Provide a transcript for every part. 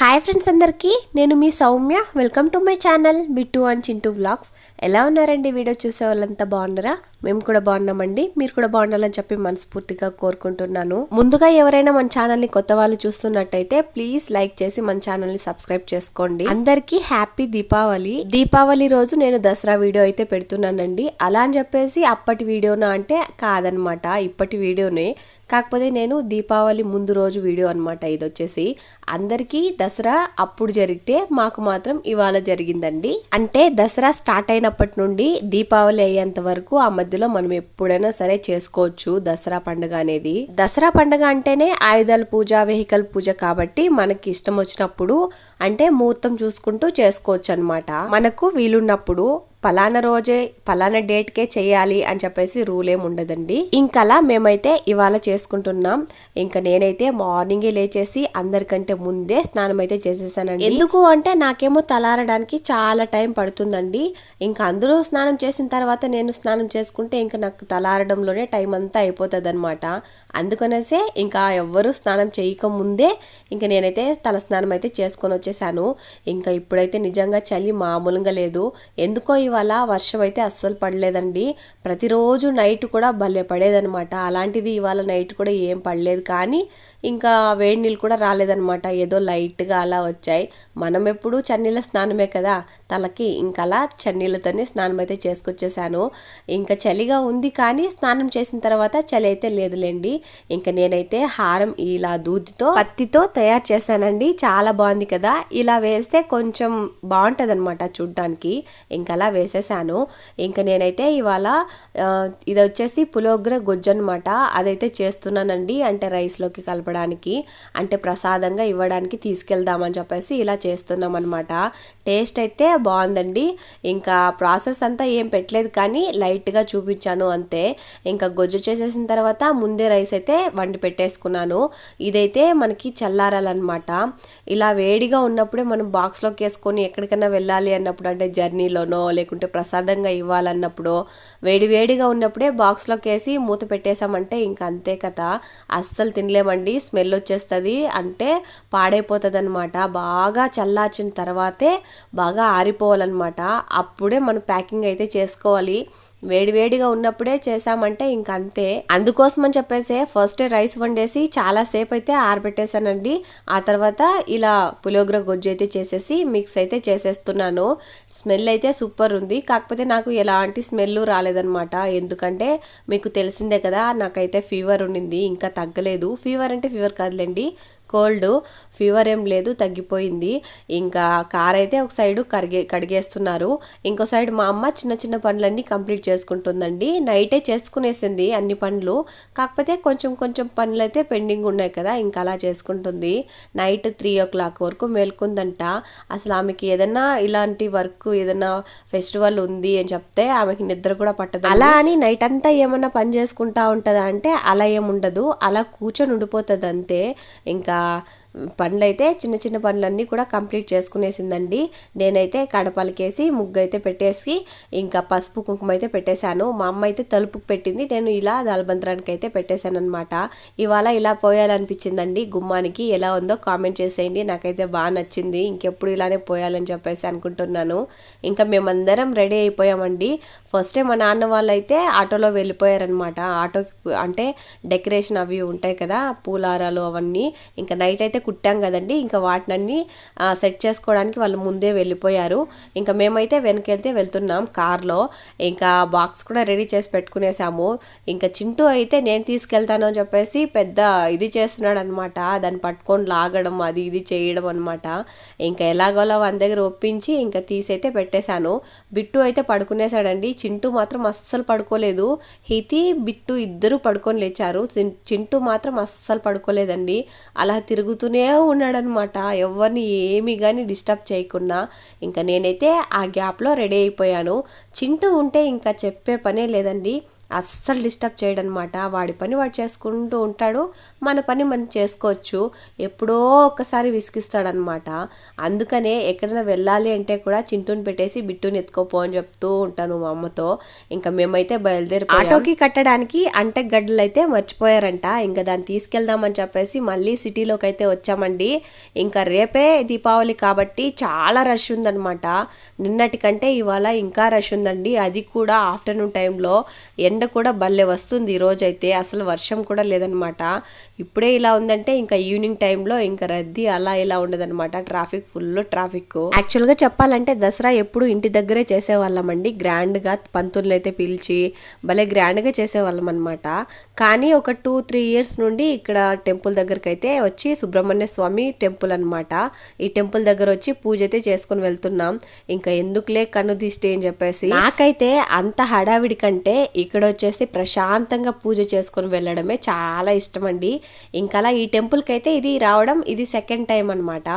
Hi friends అందరికీ నేను మీ Soumya. Welcome to my channel Bittu and Chintu vlogs ఎలా ఉన్నారండి? వీడియో చూసే వాళ్ళంతా బాగున్నారా? మేము కూడా బాగున్నామండి. మీరు కూడా బాగుండాలని చెప్పి మనస్ఫూర్తిగా కోరుకుంటున్నాను. ముందుగా ఎవరైనా మన ఛానల్ని కొత్త వాళ్ళు చూస్తున్నట్టయితే ప్లీజ్ లైక్ చేసి మన ఛానల్ని సబ్స్క్రైబ్ చేసుకోండి. అందరికీ హ్యాపీ దీపావళి. దీపావళి రోజు నేను దసరా వీడియో అయితే పెడుతున్నానండి. అలా అని చెప్పేసి అప్పటి వీడియోనా అంటే కాదనమాట. ఇప్పటి వీడియోనే. కాకపోతే నేను దీపావళి ముందు రోజు వీడియో అనమాట ఇది వచ్చేసి. అందరికీ దసరా అప్పుడు జరిగితే మాకు మాత్రం ఇవాళ జరిగిందండి. అంటే దసరా స్టార్ట్ అయినప్పటి నుండి దీపావళి అయ్యేంత వరకు ఆ మధ్యలో మనం ఎప్పుడైనా సరే చేసుకోవచ్చు దసరా పండుగ అనేది. దసరా పండుగ అంటేనే ఆయుధాల పూజ వెహికల్ పూజ కాబట్టి మనకి ఇష్టం వచ్చినప్పుడు అంటే ముహూర్తం చూసుకుంటూ చేసుకోవచ్చు అనమాట మనకు వీలున్నప్పుడు పలానా రోజే పలానా డేట్కే చేయాలి అని చెప్పేసి రూల్ ఏమి ఉండదండి. ఇంకలా మేమైతే ఇవాళ చేసుకుంటున్నాం. ఇంకా నేనైతే మార్నింగే లేచేసి అందరికంటే ముందే స్నానం అయితే చేసేసానండి. ఎందుకు అంటే నాకేమో తలారడానికి చాలా టైం పడుతుందండి. ఇంకా అందరూ స్నానం చేసిన తర్వాత నేను స్నానం చేసుకుంటే ఇంకా నాకు తలారడంలోనే టైం అంతా అయిపోతుంది అనమాట అందుకనేసే ఇంకా ఎవ్వరూ స్నానం చేయక ముందే ఇంకా నేనైతే తల స్నానం అయితే చేసుకొని వచ్చేసాను ఇంకా ఇప్పుడైతే నిజంగా చలి మామూలుగా లేదు. ఎందుకో ఇవాళ వర్షం అయితే అస్సలు పడలేదండి. ప్రతిరోజు నైట్ కూడా భలే పడేదనమాట అలాంటిది ఇవాళ నైట్ కూడా ఏం పడలేదు. కానీ ఇంకా వేడి నీళ్ళు కూడా రాలేదనమాట ఏదో లైట్గా అలా వచ్చాయి. మనం ఎప్పుడు చన్నీళ్ళ స్నానమే కదా. తలకి ఇంకా అలా చన్నీళ్ళతోనే స్నానం అయితే చేసుకొచ్చేసాను. ఇంకా చలిగా ఉంది కానీ స్నానం చేసిన తర్వాత చలి అయితే లేదులేండి. ఇంకా నేనైతే హారం ఇలా దూదితో పత్తితో తయారు చేశానండి. చాలా బాగుంది కదా. ఇలా వేస్తే కొంచెం బాగుంటుంది అనమాట చూడ్డానికి. ఇంకా అలా వేసేసాను. ఇంకా నేనైతే ఇవాళ ఇది వచ్చేసి పులోగ్ర గుజ్జు అనమాట అదైతే చేస్తున్నానండి అంటే రైస్లోకి కలపడానికి అంటే ప్రసాదంగా ఇవ్వడానికి తీసుకెళ్దామని చెప్పేసి ఇలా చేస్తున్నాం అనమాట టేస్ట్ అయితే బాగుందండి. ఇంకా ప్రాసెస్ అంతా ఏం పెట్టలేదు కానీ లైట్గా చూపించాను అంతే. ఇంకా గొజ్జు చేసేసిన తర్వాత ముందే రైస్ అయితే వండి పెట్టేసుకున్నాను. ఇదైతే మనకి చల్లారాలన్నమాట. ఇలా వేడిగా ఉన్నప్పుడే మనం బాక్స్లోకి వేసుకొని ఎక్కడికైనా వెళ్ళాలి అన్నప్పుడు అంటే జర్నీలోనో లేకపోతే లేకుంటే ప్రసాదంగా ఇవ్వాలన్నప్పుడు వేడివేడిగా ఉన్నప్పుడే బాక్స్లోకి వేసి మూత పెట్టేసామంటే ఇంకా అంతే కదా. అస్సలు తినలేమండి. స్మెల్ వచ్చేస్తుంది అంటే పాడైపోతుంది అనమాట బాగా చల్లార్చిన తర్వాతే బాగా ఆరిపోవాలన్నమాట. అప్పుడే మనం ప్యాకింగ్ అయితే చేసుకోవాలి. వేడివేడిగా ఉన్నప్పుడే చేసామంటే ఇంక అంతే. అందుకోసం అని చెప్పేసి ఫస్ట్ రైస్ వండేసి చాలాసేపు అయితే ఆరబెట్టేసానండి ఆ తర్వాత ఇలా పులియోగ్ర గొజ్జు అయితే చేసేసి మిక్స్ అయితే చేసేస్తున్నాను. స్మెల్ అయితే సూపర్ ఉంది. కాకపోతే నాకు ఎలాంటి స్మెల్ రాలేదనమాట ఎందుకంటే మీకు తెలిసిందే కదా నాకైతే ఫీవర్ ఉండింది ఇంకా తగ్గలేదు. ఫీవర్ అంటే ఫీవర్ కాదులేండి కోల్డ్ ఫీవర్ ఏం లేదు తగ్గిపోయింది. ఇంకా కార్ అయితే ఒక సైడు కడిగే కడిగేస్తున్నారు. ఇంకో సైడ్ మా అమ్మ చిన్న చిన్న పనులన్నీ కంప్లీట్ చేసుకుంటుందండి. నైటే చేసుకునేసింది అన్ని పనులు. కాకపోతే కొంచెం కొంచెం పనులు అయితే పెండింగ్ ఉన్నాయి కదా ఇంకా అలా చేసుకుంటుంది. నైట్ త్రీ ఓ క్లాక్ వరకు మేల్కుందంట. అసలు ఆమెకి ఏదైనా ఇలాంటి వర్క్ ఏదైనా ఫెస్టివల్ ఉంది అని చెప్తే ఆమెకి నిద్ర కూడా పట్టదు అలా అని నైట్ అంతా ఏమన్నా పని చేసుకుంటా ఉంటుందా అంటే అలా ఏముండదు అలా కూర్చొని ఉండిపోతుంది అంతే ఇంకా పండ్లైతే చిన్న చిన్న పనులన్నీ కూడా కంప్లీట్ చేసుకునేసిందండి. నేనైతే కడపలకేసి ముగ్గు అయితే పెట్టేసి ఇంకా పసుపు కుంకుమ అయితే పెట్టేశాను. మా అమ్మ అయితే తలుపుకు పెట్టింది. నేను ఇలా దాల్బంత్రానికి అయితే పెట్టేశాను అనమాట ఇవాళ ఇలా పోయాలనిపించిందండి. గుమ్మానికి ఎలా ఉందో కామెంట్ చేసేయండి. నాకైతే బాగా నచ్చింది. ఇంకెప్పుడు ఇలానే పోయాలని చెప్పేసి అనుకుంటున్నాను. ఇంకా మేమందరం రెడీ అయిపోయామండి. ఫస్ట్ మా నాన్న వాళ్ళు అయితే ఆటోలో వెళ్ళిపోయారనమాట ఆటోకి అంటే డెకరేషన్ అవి ఉంటాయి కదా పూలారాలు అవన్నీ. ఇంకా నైట్ అయితే కుట్టాం కదండి. ఇంకా వాటినన్నీ సెట్ చేసుకోవడానికి వాళ్ళు ముందే వెళ్ళిపోయారు. ఇంకా మేమైతే వెనకెళ్తే వెళ్తున్నాం కార్లో. ఇంకా బాక్స్ కూడా రెడీ చేసి పెట్టుకునేసాము. ఇంకా చింటూ అయితే నేను తీసుకెళ్తాను అని చెప్పేసి పెద్ద ఇది చేస్తున్నాడు అనమాట దాన్ని పట్టుకొని లాగడం అది ఇది చేయడం అనమాట ఇంకా ఎలాగోలా వాళ్ళ దగ్గర ఒప్పించి ఇంకా తీసైతే పెట్టేశాను. బిట్టు అయితే పడుకునేసాడండి చింటూ మాత్రం అస్సలు పడుకోలేదు. హితి బిట్టు ఇద్దరు పడుకొని లేచారు. చింటూ మాత్రం అస్సలు పడుకోలేదండి. అలా చేస్తూనే ఉన్నాడనమాట ఎవరిని ఏమి కానీ డిస్టర్బ్ చేయకుండా. ఇంకా నేనైతే ఆ గ్యాప్లో రెడీ అయిపోయాను. చింటూ ఉంటే ఇంకా చెప్పే పనే లేదండి. అస్సలు డిస్టర్బ్ చేయడనమాట వాడి పని వాడు చేసుకుంటూ ఉంటాడు. మన పని మనం చేసుకోవచ్చు. ఎప్పుడో ఒకసారి విసిగిస్తాడనమాట అందుకనే ఎక్కడైనా వెళ్ళాలి అంటే కూడా చింటూని పెట్టేసి బిట్టుని ఎత్తుకోపో అని చెప్తూ ఉంటాను మా అమ్మతో. ఇంకా మేమైతే బయలుదేరి ఆటోకి కట్టడానికి అంటే గడ్డలు అయితే మర్చిపోయారంట. ఇంకా దాన్ని తీసుకెళ్దామని చెప్పేసి మళ్ళీ సిటీలోకి అయితే వచ్చామండి. ఇంకా రేపే దీపావళి కాబట్టి చాలా రష్ ఉందనమాట నిన్నటికంటే ఇవాళ ఇంకా రష్ ఉందండి. అది కూడా ఆఫ్టర్నూన్ టైంలో ఎండ కూడా భలే వస్తుంది ఈరోజు అయితే అసలు వర్షం కూడా లేదనమాట ఇప్పుడే ఇలా ఉందంటే ఇంకా ఈవినింగ్ టైంలో ఇంకా రద్దీ అలా ఇలా ఉండదన్నమాట. Traffic full traffic. యాక్చువల్గా చెప్పాలంటే దసరా ఎప్పుడు ఇంటి దగ్గరే చేసేవాళ్ళమండి. గ్రాండ్గా పంతుల్ని అయితే పిలిచి భలే గ్రాండ్గా చేసేవాళ్ళం అనమాట కానీ ఒక టూ త్రీ ఇయర్స్ నుండి ఇక్కడ టెంపుల్ దగ్గరికి అయితే వచ్చి సుబ్రహ్మణ్య స్వామి టెంపుల్ అనమాట ఈ టెంపుల్ దగ్గర వచ్చి పూజ అయితే చేసుకుని వెళ్తున్నాం. ఇంకా ఎందుకులే కన్ను దిష్టి అని చెప్పేసి. నాకైతే అంత హడావిడి కంటే ఇక్కడ వచ్చేసి ప్రశాంతంగా పూజ చేసుకొని వెళ్ళడమే చాలా ఇష్టం అండి ఇంకా అలా ఈ టెంపుల్కి అయితే ఇది రావడం ఇది సెకండ్ టైం అనమాట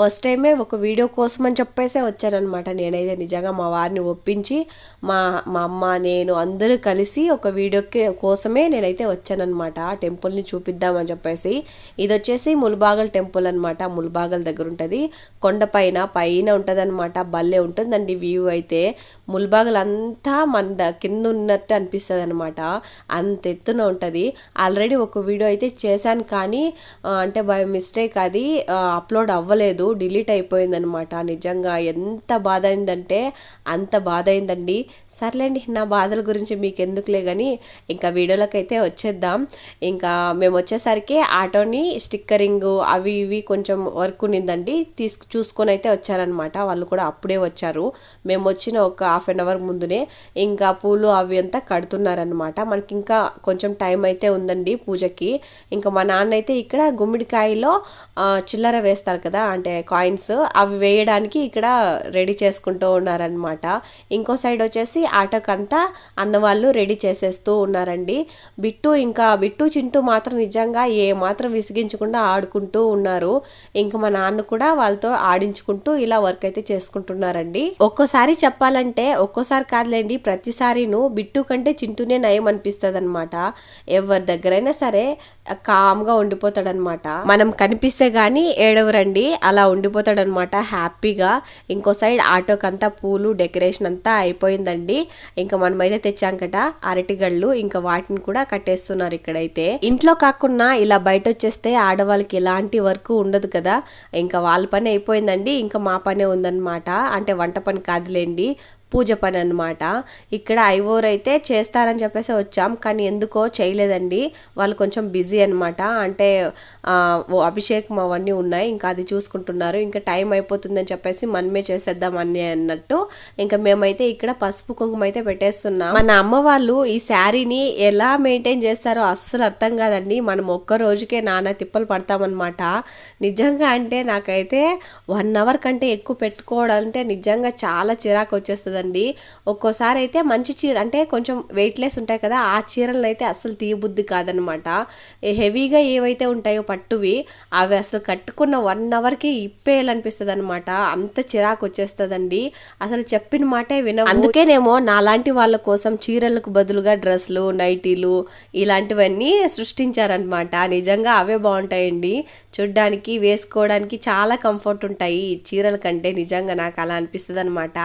ఫస్ట్ టైమే ఒక వీడియో కోసం అని చెప్పేసే వచ్చానమాట నేనైతే నిజంగా మా వారిని ఒప్పించి మా మా అమ్మ నేను అందరూ కలిసి ఒక వీడియోకి కోసమే నేనైతే వచ్చానమాట ఆ టెంపుల్ని చూపిద్దామని చెప్పేసి. ఇది వచ్చేసి ములబాగల్ టెంపుల్ అనమాట ములబాగల్ దగ్గర ఉంటుంది కొండపైన పైన ఉంటుంది అనమాట భలే ఉంటుందండి వ్యూ అయితే. ములబాగల్ అంతా మన ద- కింద ఉన్నట్టు అనిపిస్తుంది అనమాట అంత ఎత్తున ఉంటుంది. ఆల్రెడీ ఒక వీడియో అయితే చేశాను కానీ అంటే బై మిస్టేక్ అది అప్లోడ్ అవ్వలేదు. డిలీట్ అయిపోయిందనమాట నిజంగా ఎంత బాధ అయిందంటే అంత బాధ అయిందండి సర్లేండి నా బాధల గురించి మీకు ఎందుకులే కానీ ఇంకా వీడియోలోకి అయితే వచ్చేద్దాం. ఇంకా మేము వచ్చేసరికి ఆటోని స్టిక్కరింగ్ అవి ఇవి కొంచెం వర్క్ ఉన్నిందండి. తీసుకు చూసుకొని అయితే వచ్చారనమాట వాళ్ళు కూడా అప్పుడే వచ్చారు. మేము వచ్చిన ఒక హాఫ్ అన్ అవర్ ముందునే ఇంకా పూలు అవి అంతా కడుతున్నారనమాట మనకి ఇంకా కొంచెం టైం అయితే ఉందండి పూజకి. ఇంకా మా నాన్న అయితే ఇక్కడ గుమ్మిడికాయలో చిల్లర వేస్తారు కదా అంటే కాయిన్స్ అవి వేయడానికి ఇక్కడ రెడీ చేసుకుంటూ ఉన్నారనమాట ఇంకో సైడ్ వచ్చేసి ఆటోకంతా అన్నవాళ్ళు రెడీ చేసేస్తూ ఉన్నారండి. బిట్టు ఇంకా బిట్టు చింటూ మాత్రం నిజంగా ఏ మాత్రం విసిగించకుండా ఆడుకుంటూ ఉన్నారు. ఇంకా మా నాన్న కూడా వాళ్ళతో ఆడించుకుంటూ ఇలా వర్క్ అయితే చేసుకుంటున్నారండి. ఒక్కోసారి చెప్పాలంటే ఒక్కోసారి కాదులేండి ప్రతిసారిను బిట్టు కంటే చింటూనే నయం అనిపిస్తుంది అనమాట ఎవరి దగ్గరైనా సరే కామ్గా ఉండిపోతాడనమాట. మనం కనిపిస్తే గానీ ఏడవరండి అలా ఉండిపోతాడనమాట హ్యాపీగా. ఇంకో సైడ్ ఆటోకంతా పూలు డెకరేషన్ అంతా అయిపోయిందండి. ఇంకా మనమైతే తెచ్చాం కదా అరటిగళ్ళు ఇంకా వాటిని కూడా కట్టేస్తున్నారు ఇక్కడైతే. ఇంట్లో కాకుండా ఇలా బయట వచ్చేస్తే ఆడవాళ్ళకి ఎలాంటి వర్క్ ఉండదు కదా. ఇంకా వాళ్ళ పని అయిపోయిందండి ఇంకా మా పనే ఉందన్నమాట అంటే వంట పని కాదులేండి పూజ పని అనమాట ఇక్కడ ఐవోర్ అయితే చేస్తారని చెప్పేసి వచ్చాం. కానీ ఎందుకో చేయలేదండి. వాళ్ళు కొంచెం బిజీ అనమాట అంటే అభిషేకం అవన్నీ ఉన్నాయి. ఇంకా అది చూసుకుంటున్నారు. ఇంకా టైం అయిపోతుందని చెప్పేసి మనమే చేసేద్దాం అని అన్నట్టు. ఇంకా మేమైతే ఇక్కడ పసుపు కుంకుమ అయితే పెట్టేస్తున్నాం. మన అమ్మ వాళ్ళు ఈ శారీని ఎలా మెయింటైన్ చేస్తారో అస్సలు అర్థం కాదండి. మనం ఒక్క రోజుకే నానా తిప్పలు పడతామన్నమాట నిజంగా అంటే నాకైతే వన్ అవర్ కంటే ఎక్కువ పెట్టుకోవడం నిజంగా చాలా చిరాకు వచ్చేస్తుంది వచ్చేస్తుందండి ఒక్కోసారి అయితే మంచి చీర అంటే కొంచెం వెయిట్లెస్ ఉంటాయి కదా ఆ చీరలను అయితే అస్సలు తీయబుద్ధి కాదనమాట. హెవీగా ఏవైతే ఉంటాయో పట్టువి అవి అసలు కట్టుకున్న వన్ అవర్కి ఇప్పేయాలనిపిస్తుంది అనమాట అంత చిరాకు వచ్చేస్తుందండి. అసలు చెప్పిన మాటే విన అందుకేనేమో నాలాంటి వాళ్ళ కోసం చీరలకు బదులుగా డ్రెస్లు నైటీలు ఇలాంటివన్నీ సృష్టించారనమాట. నిజంగా అవే బాగుంటాయండి. చూడ్డానికి వేసుకోవడానికి చాలా కంఫర్ట్ ఉంటాయి. ఈ చీరల కంటే నిజంగా నాకు అలా అనిపిస్తుంది అనమాట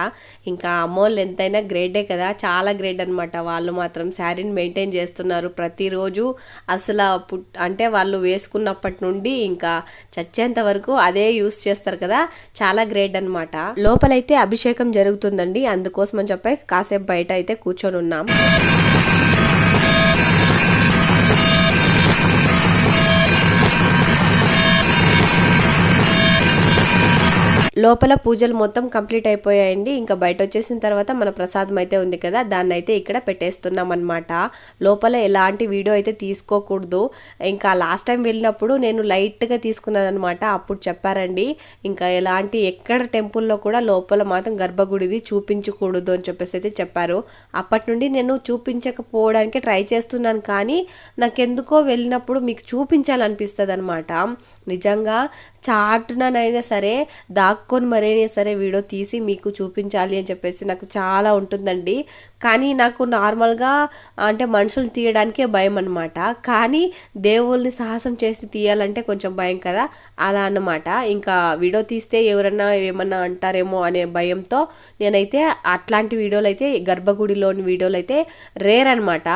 ఇంకా అమ్మోళ్ళు ఎంతైనా గ్రేడే కదా? చాలా గ్రేడ్ అనమాట వాళ్ళు మాత్రం శారీని మెయింటైన్ చేస్తున్నారు ప్రతిరోజు. అసలు పుట్ అంటే వాళ్ళు వేసుకున్నప్పటి నుండి ఇంకా చచ్చేంత వరకు అదే యూస్ చేస్తారు కదా? చాలా గ్రేట్ అనమాట లోపలైతే అభిషేకం జరుగుతుందండి. అందుకోసం అని చెప్పి కాసేపు బయట అయితే కూర్చొని ఉన్నాం లోపల పూజలు మొత్తం కంప్లీట్ అయిపోయాయండి. ఇంకా బయట వచ్చేసిన తర్వాత మన ప్రసాదం అయితే ఉంది కదా దాన్ని అయితే ఇక్కడ పెట్టేస్తున్నాం అనమాట లోపల ఎలాంటి వీడియో అయితే తీసుకోకూడదు. ఇంకా లాస్ట్ టైం వెళ్ళినప్పుడు నేను లైట్గా తీసుకున్నాను అనమాట అప్పుడు చెప్పారండి ఇంకా ఎలాంటి ఎక్కడ టెంపుల్లో కూడా లోపల మాత్రం గర్భగుడిది చూపించకూడదు అని చెప్పేసి అయితే చెప్పారు. అప్పటి నుండి నేను చూపించకపోవడానికి ట్రై చేస్తున్నాను కానీ నాకెందుకో వెళ్ళినప్పుడు మీకు చూపించాలనిపిస్తుంది అనమాట నిజంగా చాటుననైనా సరే దాక్ దాక్కొని మరైనా సరే వీడియో తీసి మీకు చూపించాలి అని చెప్పేసి నాకు చాలా ఉంటుందండి. కానీ నాకు నార్మల్గా అంటే మనుషులు తీయడానికే భయం అనమాట కానీ దేవుళ్ళని సాహసం చేసి తీయాలంటే కొంచెం భయం కదా. అలా అన్నమాట. ఇంకా వీడియో తీస్తే ఎవరన్నా ఏమన్నా అంటారేమో అనే భయంతో నేనైతే అట్లాంటి వీడియోలు అయితే గర్భగుడిలోని వీడియోలు అయితే రేర్ అనమాట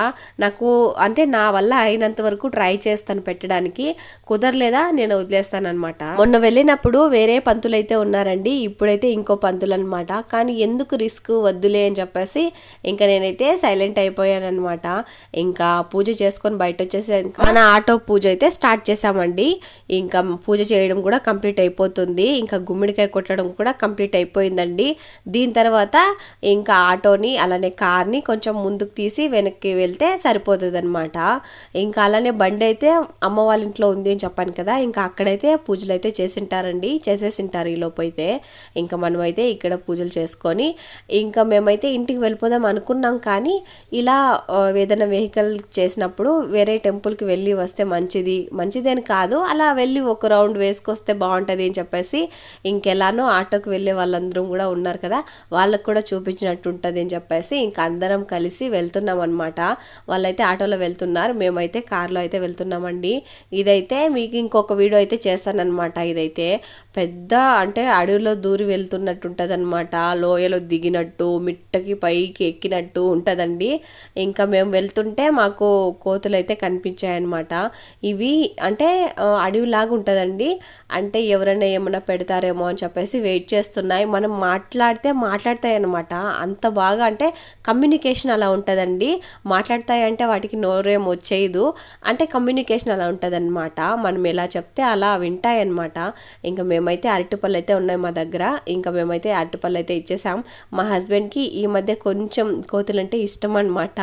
నాకు అంటే నా వల్ల అయినంత వరకు ట్రై చేస్తాను పెట్టడానికి. కుదరలేదా? నేను వదిలేస్తాను అనమాట మొన్న వెళ్ళినప్పుడు వేరే పంతులు అయితే ఉన్నారండి ఇప్పుడైతే ఇంకో పంతులు అనమాట కానీ ఎందుకు రిస్క్ వద్దులే అని చెప్పేసి ఇంకా నేనైతే సైలెంట్ అయిపోయానమాట ఇంకా పూజ చేసుకొని బయట వచ్చేసి మన ఆటో పూజ అయితే స్టార్ట్ చేసామండి ఇంకా పూజ చేయడం కూడా కంప్లీట్ అయిపోతుంది. ఇంకా గుమ్మిడికాయ కొట్టడం కూడా కంప్లీట్ అయిపోయిందండి. దీని తర్వాత ఇంకా ఆటోని అలానే కార్ని కొంచెం ముందుకు తీసి వెనక్కి వెళ్తే సరిపోతుంది అనమాట ఇంకా అలానే బండి అయితే అమ్మ వాళ్ళ ఇంట్లో ఉంది అని చెప్పాను కదా. ఇంకా అక్కడైతే పూజలు అయితే చేసింటారండి. చేసేసింటారు ఈ లోపు అయితే ఇంకా మనమైతే ఇక్కడ పూజలు చేసుకొని ఇంకా మేమైతే ఇంటికి వెళ్ళిపోదాం అనుకున్నాం కానీ ఇలా ఏదైనా వెహికల్ చేసినప్పుడు వేరే టెంపుల్కి వెళ్ళి వస్తే మంచిది మంచిదని కాదు అలా వెళ్ళి ఒక రౌండ్ వేసుకొస్తే బాగుంటుంది అని చెప్పేసి ఇంకెలానో ఆటోకి వెళ్ళే వాళ్ళందరూ కూడా ఉన్నారు కదా వాళ్ళకు కూడా చూపించినట్టు ఉంటుంది అని చెప్పేసి ఇంకా అందరం కలిసి వెళ్తున్నాం అనమాట వాళ్ళైతే ఆటోలో వెళ్తున్నారు మేమైతే కార్లో అయితే వెళ్తున్నామండి. ఇదైతే మీకు ఇంకొక వీడియో అయితే చేస్తానన్నమాట. ఇదైతే పెద్ద అంటే అడవిలో దూరి వెళ్తున్నట్టు ఉంటుంది అనమాట లోయలో దిగినట్టు మిట్టకి పైకి ఎక్కినట్టు ఉంటుందండి. ఇంకా మేము వెళ్తుంటే మాకు కోతులు అయితే కనిపించాయన్నమాట. ఇవి అంటే అడవిలాగా ఉంటుందండి అంటే ఎవరైనా ఏమైనా పెడతారేమో అని చెప్పేసి వెయిట్ చేస్తున్నాయి. మనం మాట్లాడితే మాట్లాడతాయి అనమాట అంత బాగా అంటే కమ్యూనికేషన్ అలా ఉంటుందండి. మాట్లాడతాయి అంటే వాటికి నోరేం వచ్చేయదు. అంటే కమ్యూనికేషన్ అలా ఉంటుందన్నమాట. మనం ఎలా చెప్తే అలా వింటాయన్నమాట. ఇంకా మేమైతే అరటిపళ్ళు అయితే ఉన్నాయి మా దగ్గర. ఇంకా మేమైతే అరటిపళ్ళు అయితే ఇచ్చేసాం. మా హస్బెండ్కి ఈ మధ్య కొంచెం కోతులు అంటే ఇష్టం అనమాట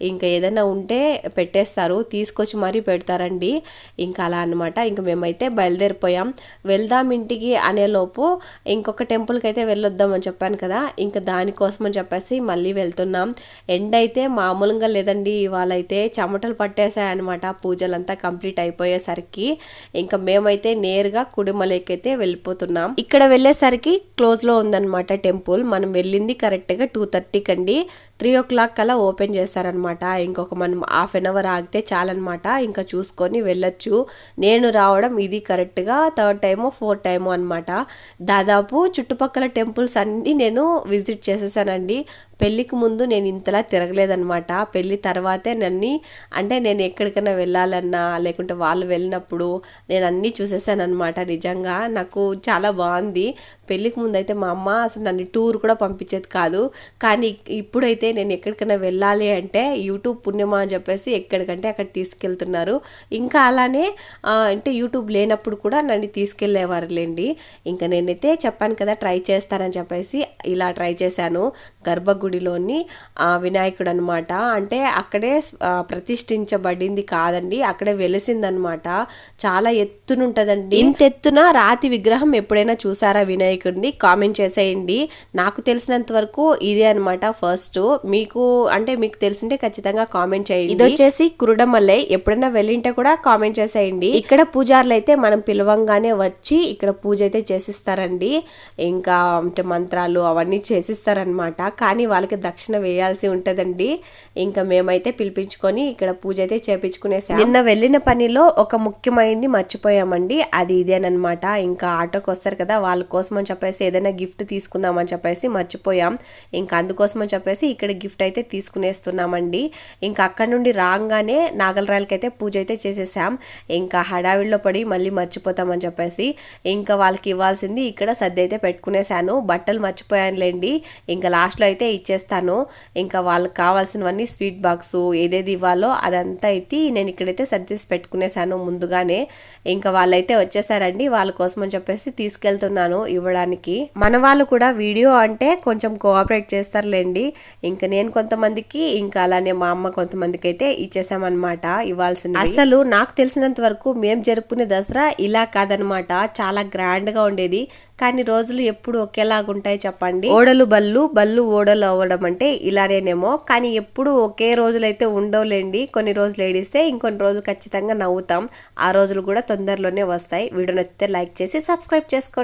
ఇంకా ఏదైనా ఉంటే పెట్టేస్తారు. తీసుకొచ్చి మరీ పెడతారండి. ఇంకా అలా అనమాట ఇంకా మేమైతే బయలుదేరిపోయాం. వెళ్దాం ఇంటికి అనేలోపు ఇంకొక టెంపుల్కి అయితే వెళ్ళొద్దాం అని చెప్పాను కదా. ఇంకా దానికోసం అని చెప్పేసి మళ్ళీ వెళ్తున్నాం. ఎండ్ అయితే మామూలుగా లేదండి. ఇవాళ అయితే చెమటలు పట్టేశాయన్నమాట పూజలంతా కంప్లీట్ అయిపోయేసరికి. ఇంకా మేమైతే నేరుగా కుడిమలకి అయితే వెళ్ళిపోతున్నాం. ఇక్కడ వెళ్ళేసరికి క్లోజ్లో ఉందన్నమాట టెంపుల్. మనం వెళ్ళింది కరెక్ట్గా టూ థర్టీకి అండి త్రీ ఓ క్లాక్ కల్లా ఓపెన్ చేస్తారనమాట ఇంకొక మనం హాఫ్ అన్ అవర్ ఆగితే చాలన్నమాట. ఇంకా చూసుకొని వెళ్ళొచ్చు. నేను రావడం ఇది కరెక్ట్గా థర్డ్ టైము ఫోర్త్ టైము అనమాట దాదాపు చుట్టుపక్కల టెంపుల్స్ అన్నీ నేను విజిట్ చేసేసానండి. పెళ్ళికి ముందు నేను ఇంతలా తిరగలేదనమాట పెళ్ళి తర్వాతే నన్ను అంటే నేను ఎక్కడికైనా వెళ్ళాలన్నా లేకుంటే వాళ్ళు వెళ్ళినప్పుడు నేను అన్నీ చూసేసానమాట అనమాట నిజంగా. నాకు చాలా బాగుంది. పెళ్ళికి ముందు అయితే మా అమ్మ అసలు నన్ను టూర్ కూడా పంపించేది కాదు. కానీ ఇప్పుడైతే నేను ఎక్కడికైనా వెళ్ళాలి అంటే యూట్యూబ్ పుణ్యమా అని చెప్పేసి ఎక్కడికంటే అక్కడ తీసుకెళ్తున్నారు. ఇంకా అలానే అంటే యూట్యూబ్ లేనప్పుడు కూడా నన్ను తీసుకెళ్ళేవారులేండి. ఇంకా నేనైతే చెప్పాను కదా ట్రై చేస్తానని చెప్పేసి ఇలా ట్రై చేశాను. గర్భగుడిలోని వినాయకుడు అనమాట అంటే అక్కడే ప్రతిష్ఠించబడింది కాదండి అక్కడే వెలిసిందనమాట. చాలా ఎత్తునుంటదండి. ఇంత ఎత్తున రాతి విగ్రహం ఎప్పుడైనా చూసారా వినాయకుడిని? కామెంట్ చేసేయండి. నాకు తెలిసినంత వరకు ఇదే అనమాట ఫస్ట్. మీకు అంటే మీకు తెలిసింటే ఖచ్చితంగా కామెంట్ చేయండి. ఇది వచ్చేసి కురుడమల్లై. ఎప్పుడైనా వెళ్ళింటే కూడా కామెంట్ చేసేయండి. ఇక్కడ పూజారులు అయితే మనం పిలవంగానే వచ్చి ఇక్కడ పూజ అయితే చేసిస్తారండి. ఇంకా అంటే మంత్రాలు అవన్నీ చేసిస్తారనమాట కానీ వాళ్ళకి దక్షిణ వేయాల్సి ఉంటదండి. ఇంకా మేమైతే పిలిపించుకొని ఇక్కడ పూజ అయితే చేపించుకునేసాం. నిన్న వెళ్ళిన పనిలో ఒక ముఖ్యమైనది మర్చిపోయామండి. అది ఇదేనమాట ఇంకా ఆటోకి వస్తారు కదా వాళ్ళ కోసం అని చెప్పేసి ఏదైనా గిఫ్ట్ తీసుకుందామని చెప్పేసి మర్చిపోయాం. ఇంకా అందుకోసం అని చెప్పేసి ఇక్కడ గిఫ్ట్ అయితే తీసుకునేస్తున్నామండి. ఇంకా అక్కడ నుండి రాగానే నాగలరాయలకి అయితే పూజ అయితే చేసేసాం. ఇంకా హడావిడిలో పడి మళ్ళీ మర్చిపోతామని చెప్పేసి ఇంకా వాళ్ళకి ఇవ్వాల్సింది ఇక్కడ సర్ది అయితే పెట్టుకునేసాను బట్టలు మర్చిపోయానులేండి. ఇంకా లాస్ట్లో అయితే ఇచ్చేస్తాను. ఇంకా వాళ్ళకి కావాల్సినవన్నీ స్వీట్ బాక్స్ ఏదేది ఇవ్వాలో అదంతా అయితే నేను ఇక్కడైతే సర్దేసి పెట్టుకునేసాను ముందుగానే. ఇంకా వాళ్ళైతే వచ్చేసారండి. వాళ్ళ కోసం అని చెప్పేసి తీసుకెళ్తున్నాను ఇవ్వడానికి. మన వాళ్ళు కూడా వీడియో అంటే కొంచెం కోఆపరేట్ చేస్తారులేండి. ఇంకా నేను కొంతమందికి ఇంకా అలానే మా అమ్మ కొంతమందికి అయితే ఇచ్చేసామన్నమాట ఇవ్వాల్సింది అసలు నాకు తెలిసినంత వరకు మేము జరుపుకునే దసరా ఇలా కాదనమాట చాలా గ్రాండ్గా ఉండేది. కానీ రోజులు ఎప్పుడు ఒకేలాగా ఉంటాయి చెప్పండి. ఓడలు బళ్ళు బళ్ళు ఓడలు అవ్వడం అంటే ఇలానేనేమో. కానీ ఎప్పుడు ఒకే రోజులైతే ఉండవులేండి. కొన్ని రోజులు ఏడిస్తే ఇంకొన్ని రోజులు ఖచ్చితంగా నవ్వుతాం. ఆ రోజులు కూడా తొందరలోనే వస్తాయి. వీడియో నచ్చితే లైక్ చేసి సబ్స్క్రైబ్ చేసుకోండి.